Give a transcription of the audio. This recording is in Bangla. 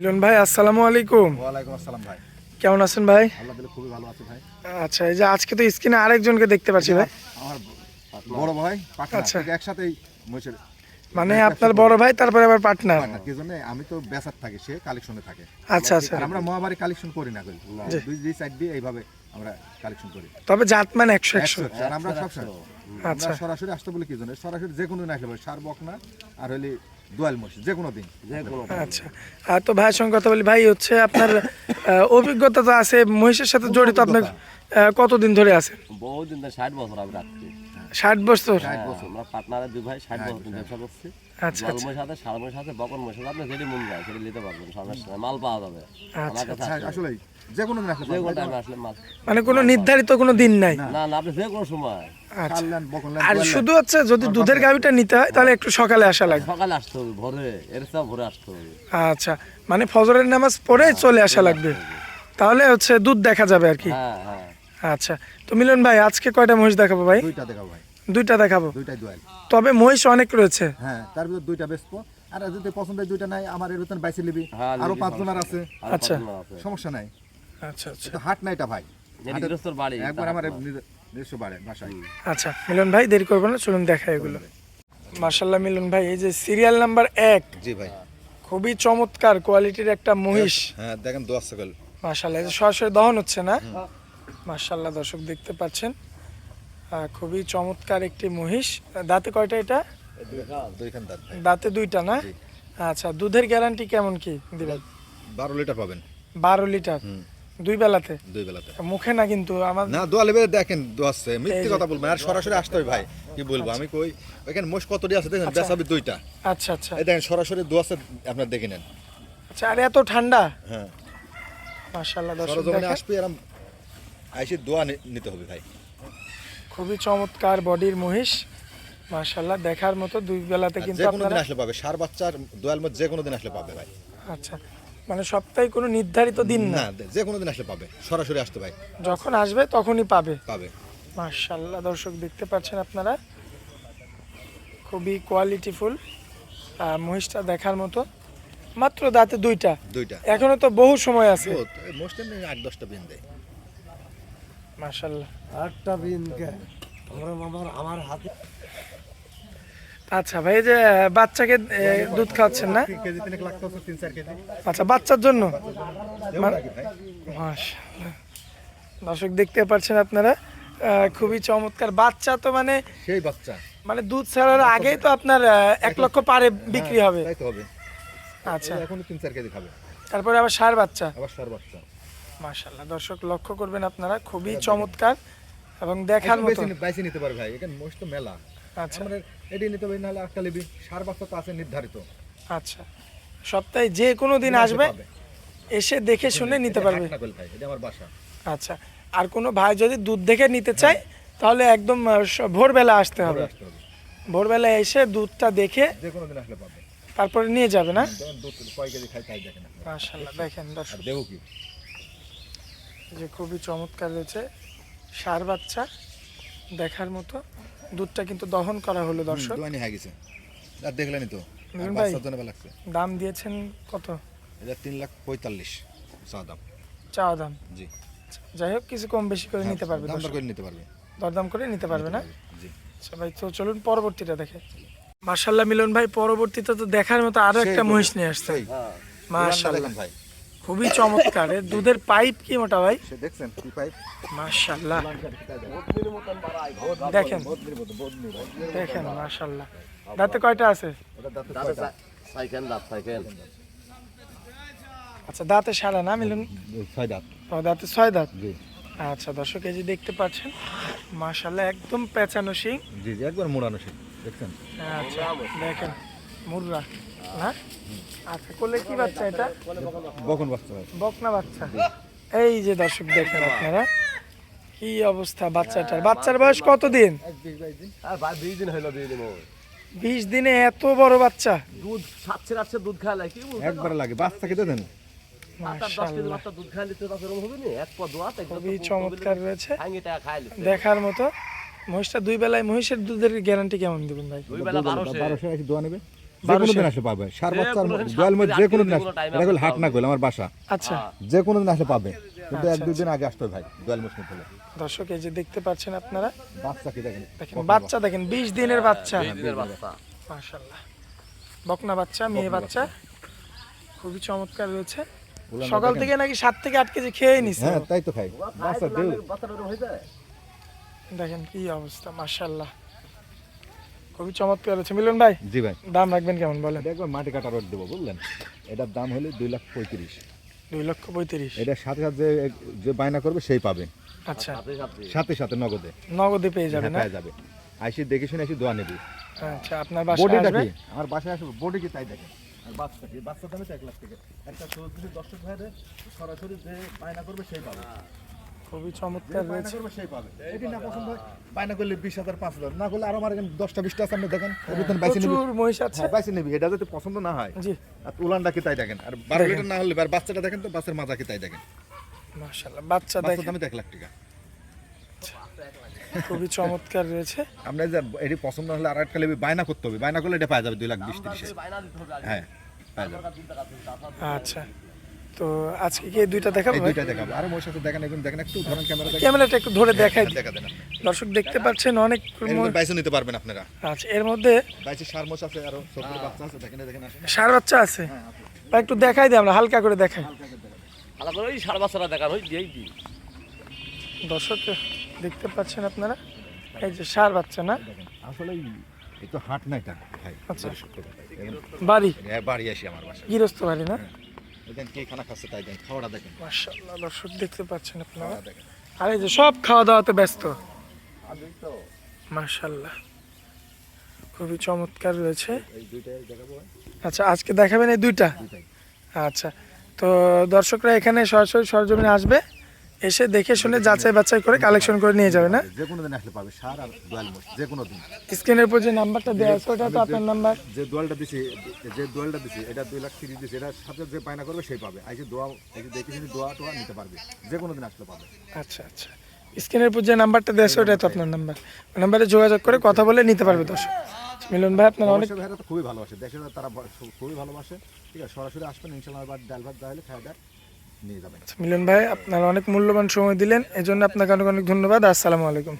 মিলন ভাই আসসালামু আলাইকুম। ওয়ালাইকুম আসসালাম ভাই। কেমন আছেন ভাই? দিলে খুবই ভালো আছে ভাই। আচ্ছা এই যে আজকে তো স্ক্রিনে আরেকজনকে দেখতে পাচ্ছি ভাই। আমার বড় ভাই পাটনা আচ্ছা। একসাথেই মহিষের মানে আপনার বড় ভাই তারপরে আবার পার্টনার পাটনা কি জন্য? আমি তো বেচার থাকি সে কালেকশনে থাকে। আচ্ছা আচ্ছা। আমরা মহামারী কালেকশন করি না করি। দুই দুই সাইড দিয়ে এইভাবে আমরা কালেকশন করি। তবে জাতমান একশো একশো। একশো, আর আমরা সব আচ্ছা। সরাসরি আসতে বলি কি জন্য? সরাসরি যে কোনো দিন আসলে সার বকনা আর হইলে দোয়াল মহিষ যে কোনো দিন। আচ্ছা। আর তো ভাইয়ের সঙ্গে কথা বলি ভাই হচ্ছে আপনার অভিজ্ঞতা তো আছে মহিষের সাথে জড়িত আপনার কতদিন ধরে আছেন? বহুদিন ধরে ষাট বছর আমি রাখছি। ষাট বছর? হ্যাঁ, আমরা পার্টনারের দুই ভাই ষাট বছর ব্যবসা করছি। আচ্ছা আচ্ছা। সাথে বকন আপনি যেটি মন যায় সেটি নিতে পারবেন সমস্যা মাল পাওয়া যাবে। আমার কাছে হ্যাঁ, আসলে আসলে যে কোনো দিন আসলে মানে নির্ধারিত কোনো দিন নাই? না না আপনি যে কোনো সময় আচ্ছা আর শুধু হচ্ছে যদি দুধের গাভিটা নিতে হয় তাহলে একটু সকালে আসা লাগবে। সকালে আসতে হবে ভোরে এর ভোরে আসতে হবে। আচ্ছা মানে ফজরের নামাজ পড়ে চলে আসা লাগবে। তাহলে হচ্ছে দুধ দেখা যাবে আর কি। হ্যাঁ হ্যাঁ। আচ্ছা তো মিলন ভাই আজকে কয়টা মহিষ দেখাবো ভাই? দুইটা দেখাও ভাই। দুইটা দেখাবো? দুইটাই দোয়াল। তবে মহিষ অনেক রয়েছে। হ্যাঁ তার ভিতর দুইটা বেচবো। আর যদি পছন্দের দুইটা নাই আমার এর ভিতর বাইসে নিবি। হ্যাঁ, আরও নিবি, পাঁচজনের আছে। আচ্ছা। সমস্যা নাই। আচ্ছা আচ্ছা। হাট নাই এটা ভাই। একবার আমার বাসায়। আচ্ছা মিলন ভাই দেরি করব না চলুন দেখা এগুলো। মার্শাল্লাহ মিলন ভাই এই যে সিরিয়াল নাম্বার এক। জি ভাই। খুবই চমৎকার কোয়ালিটির একটা মহিষ। হ্যাঁ দেখেন দোয়া সকল। মার্শাল্লাহ এই যে সরাসরি দহন হচ্ছে না? মার্শাল্লাহ দর্শক দেখতে পাচ্ছেন। খুবই চমৎকার একটি মহিষ। দাঁতে কয়টা এটা? দুইখান দাঁত। ভাই দাঁতে দুইটা না? আচ্ছা দুধের গ্যারান্টি কেমন কি দিবেন? বারো লিটার পাবেন। বারো লিটার। দুই বেলাতে। দুই বেলাতে। মুখে না কিন্তু আমার না দোয়া দেখেন দোয়াচ্ছে মিথ্যে কথা বলবেন আর সরাসরি আসতে হবে ভাই। কি বলব? আমি কই ওইখানে মোষ কতটি আছে দেখেন? বেসাবি দুইটা। আচ্ছা আচ্ছা। এই দেখেন সরাসরি দোয়াচ্ছে আপনার দেখে নেন। আচ্ছা আর এত ঠান্ডা? হ্যাঁ। মার্শাল্লাহ দর্শক দেখেন। আসবে আইসি দোয়া নিতে হবে ভাই। খুবই চমৎকার বডির মহিষ। মার্শাল্লাহ দেখার মতো দুই বেলাতে কিন্তু আপনারা আসলে পাবে। সার বাচ্চার দোয়াল মধ্যে যে কোনো দিন আসলে পাবে ভাই। আচ্ছা মানে সপ্তাহে কোনো নির্ধারিত দিন না। না যে কোনো দিন আসলে পাবে। সরাসরি আসতে ভাই যখন আসবে তখনই পাবে। পাবে। মার্শাল্লাহ দর্শক দেখতে পাচ্ছেন আপনারা? খুবই কোয়ালিটিফুল মহিষটা দেখার মতো। মাত্র দাঁতে দুইটা। দুইটা। এখনও তো বহু সময় আছে। আট দশটা বিন দেয়। মার্শাল্লাহ আটটা বিন কে? আমরা আমার আমার হাতে আচ্ছা ভাই যে বাচ্চাকে দুধ খাওয়াচ্ছেন না? আচ্ছা বাচ্চার জন্য? মাশাআল্লাহ। দর্শক দেখতে পাচ্ছেন আপনারা খুবই চমৎকার। বাচ্চা তো মানে সেই বাচ্চা। মানে দুধ ছাড়ার আগেই তো আপনার এক লক্ষ পারে বিক্রি হবে। তো হবে। আচ্ছা। এখন তিন চার কেজি খাবে। তারপরে আবার সার বাচ্চা? আবার সার বাচ্চা। মাশাল্লাহ দর্শক লক্ষ্য করবেন আপনারা খুবই চমৎকার এবং দেখার মতো বেশি বাইসে নিতে পারে ভাই। এখানে মোস্ট মেলা। আচ্ছা। আমাদের এটি নিতে পারি নাহলে একটা সার বাচ্চা তো আছে নির্ধারিত। আচ্ছা। সপ্তাহে যে কোনো দিন আসবে এসে দেখে শুনে নিতে পারবে। ভাই এটা আমার বাসা। আচ্ছা। আর কোনো ভাই যদি দুধ দেখে নিতে চায় তাহলে একদম স- ভোরবেলা আসতে হবে। আসতে হবে। ভোরবেলা এসে দুধটা দেখে যে কোনো দিন আসলে পাবে। তারপরে নিয়ে যাবে না? যেমন দুধ কয় কেজি খাই তাই দেখেন আপনি। মাশাল্লাহ দেখেন দর্শক। আর দেবো কি? যে খুবই চমৎকার রয়েছে সার বাচ্চা দেখার মতো। দুধটা কিন্তু দহন করা হলো দর্শক। দোয়ানি হয়ে গেছে। আর দেখলেনি তো আর দেখুন ভাই। বাচ্চার জন্য ভালো লাগছে। দাম দিয়েছেন কত? এটা তিন লাখ পঁয়তাল্লিশ চা দাম। চাওয়া দাম? জি। যাই হোক কিছু কম বেশি করে নিতে পারবে দাম দর দর্শক। করে নিতে পারবে। দরদাম করে নিতে পারবে না? জি। ভাই তো চলুন পরবর্তীটা দেখে। মার্শাল্লাহ মিলন ভাই পরবর্তীতে তো দেখার মতো আরও একটা মহিষ নিয়ে আসছে। সেই। দেখেন ভাই। খুবই চমৎকার। এর দুধের পাইপ কি মোটা ভাই? দেখছেন কি পাইপ মার্শাল্লাহ দেখেন। দেখেন। মার্শাল্লাহ দাঁতে কয়টা আছে। সাইকেল দাঁত সাইকেল। আচ্ছা দাঁতে সারা না মিলন? ছয় দাঁত। ও দাঁতে ছয় দাঁত? জি। আচ্ছা দর্শক এই যে দেখতে পাচ্ছেন মার্শাল্লাহ একদম পেঁচানো শিং। জি জি একবার মোড়ানো সে দেখছেন? আচ্ছা দেখেন। মুররা না? আচ্ছা কোলে কি বাচ্চা এটা? বকন বাচ্চা বকনা বাচ্চা। এই যে দর্শক দেখেন আপনারা কি অবস্থা বাচ্চাটার? বাচ্চার বয়স কত দিন আর ভাই বিশ দিন হইল বিশ দিনে এত বড় বাচ্চা? দুধ সাতশে আটশে দুধ কি বুঝতে একবার লাগে বাচ্চা খেতে দেন। খুবই চমৎকার রয়েছে। দেখার মতো। মহিষটা দুই বেলায় মহিষের দুধের গ্যারান্টি কেমন দেবেন ভাই? দুই বেলা বারোশো। দোয়া নেবে। যে কোনো দিন আসলে পাবে। সার যে বাচ্চা কোনো দিন দোয়াল সাত মধ্যে যে কোনো দিন দিন যে কোনো আসলে এটা হলো হাট না করলে আমার বাসা। আচ্ছা। যে কোনো দিন আসলে পাবে। কিন্তু এক আচ্ছা, দুই দিন আগে আসতে হবে ভাই দোয়াল মুসলিম হলে। দর্শক এই যে দেখতে পাচ্ছেন আপনারা বাচ্চা কি দেখেন? দেখেন বাচ্চা দেখেন বিশ দিনের বাচ্চা। বকনা বাচ্চা মেয়ে বাচ্চা। খুবই চমৎকার রয়েছে। সকাল থেকে নাকি সাত থেকে আট কেজি খেয়ে নিছে। হ্যাঁ তাই তো খাই। বাচ্চা দেখেন কি অবস্থা মাশাল্লাহ খুবই চমৎকার আছে। মিলন ভাই জি ভাই। দাম রাখবেন কেমন বলেন? একবার মাটি কাটা রোড দেবো বুঝলেন? এটার দাম হলে দুই লাখ পঁয়ত্রিশ। দুই লক্ষ পঁয়ত্রিশ। এটার সাথে সাথে যে যে বায়না করবে সেই পাবে। আচ্ছা। সাথে সাথে। সাথে সাথে নগদে। নগদে পেয়ে যাবে না? হ্যাঁ, যাবে। আইসি দেখে শুনে এসে দোয়া নেবি। আচ্ছা আপনার বাসায় বডিটা আসবে? কি? আমার বাসায় আসবে বডি কি তাই দেখেন? আর বাচ্চা দামে এক লাখ থেকে। একটা দর্শক ভাইরে সরাসরি যে বায়না করবে সেই পাবে। খুবই চমৎকার রয়েছে। সেই পাবে। এটি না পছন্দ হয় বায়না করলে বিশ হাজার পাঁচ হাজার। না করলে আরও আমার এখানে দশটা বিশটা আছে আপনি দেখেন। এর ভিতরে বাইসে নিবি। প্রচুর মহিষ আছে। হ্যাঁ বাইসে নিবি। এটা যদি পছন্দ না হয় জি। আর উলানটা কি তাই দেখেন? আর বারো লিটার না হলে আর বাচ্চাটা দেখেন তো বাচ্চার মাজা কি তাই দেখেন। মাশাল্লাহ বাচ্চা দেখেন। দামে এক লাখ টাকা। খুবই চমৎকার রয়েছে। আমরা যে এটি পছন্দ হলে আর একটা লেবি বায়না করতে হবে। বায়না করলে এটা পাওয়া যাবে দুই লাখ বিশ তিরিশে। হ্যাঁ আচ্ছা। তো আজকে কি দুইটা দেখাবো দুইটা দেখাবো। আরও মহিষ আছে দেখেন এখন দেখেন একটু ধরেন ক্যামেরা দেখেন। ক্যামেরাটা একটু ধরে দেখাই দেখা দেন। দর্শক দেখতে পাচ্ছেন অনেক এর বাইসে নিতে পারবেন আপনারা। আচ্ছা এর মধ্যে বাইসে সার মোষ আছে আরও ছোট ছোট বাচ্চা আছে দেখেন দেখেন আসেন। সার বাচ্চা আছে? বা একটু দেখাই দিই আমরা হালকা করে দেখাই। আলাদা করে ওই সার বাচ্চাটা দেখান ওই দিয়েই দি দর্শক দেখতে পাচ্ছেন আপনারা? এই যে সার বাচ্চা না? আসলে এই তো হাট না এটা ভাই। আচ্ছা। বাড়ি? এ বাড়ি আসি আমার বাসায়। গৃহস্থ বাড়ি না? দেখেন কে খানা খাচ্ছে তাই দেখেন খাওয়াটা দেখেন। মাশাআল্লাহ দর্শক দেখতে পাচ্ছেন আপনারা। আর এই যে সব খাওয়া দাওয়াতে ব্যস্ত। মাশাআল্লাহ। খুবই চমৎকার রয়েছে। আচ্ছা আজকে দেখাবেন এই দুইটা? আচ্ছা তো দর্শকরা এখানে সরাসরি সরজমিনে আসবে। এসে দেখে শুনে যাচাই বাছাই করে কালেকশন করে নিয়ে যাবে না? যে কোনো দিন আসলে পাবে সার আর দোয়াল মোষ যে কোনো দিন। স্ক্রিনের উপর যে নাম্বারটা দেওয়া আছে ওটা তো আপনার নাম্বার। যে দোয়ালটা দিছি যে দোয়ালটা দিছি এটা দুই লাখ তিরিশ দিছি এটা সাথে যে পায়না করবে সেই পাবে। আইসে দোয়া আইসে দেখে শুনে দোয়া টোয়া নিতে পারবে। যে কোনো দিন আসলে পাবে। আচ্ছা আচ্ছা। স্ক্রিনের উপর যে নাম্বারটা দেওয়া আছে ওটা তো আপনার নাম্বার। নাম্বারে যোগাযোগ করে কথা বলে নিতে পারবে দর্শক। মিলন ভাই আপনার অনেক ভাইরা তো খুবই ভালোবাসে। দেশের তারা খুবই ভালোবাসে। ঠিক আছে সরাসরি আসবেন ইনশাল্লাহ ডাল ভাত হলে খাওয়া দাওয়া। নিয়ে যাবেন। মিলন ভাই, আপনারা অনেক মূল্যবান সময় দিলেন, এজন্য আপনাকে অনেক অনেক ধন্যবাদ। আসসালামু আলাইকুম।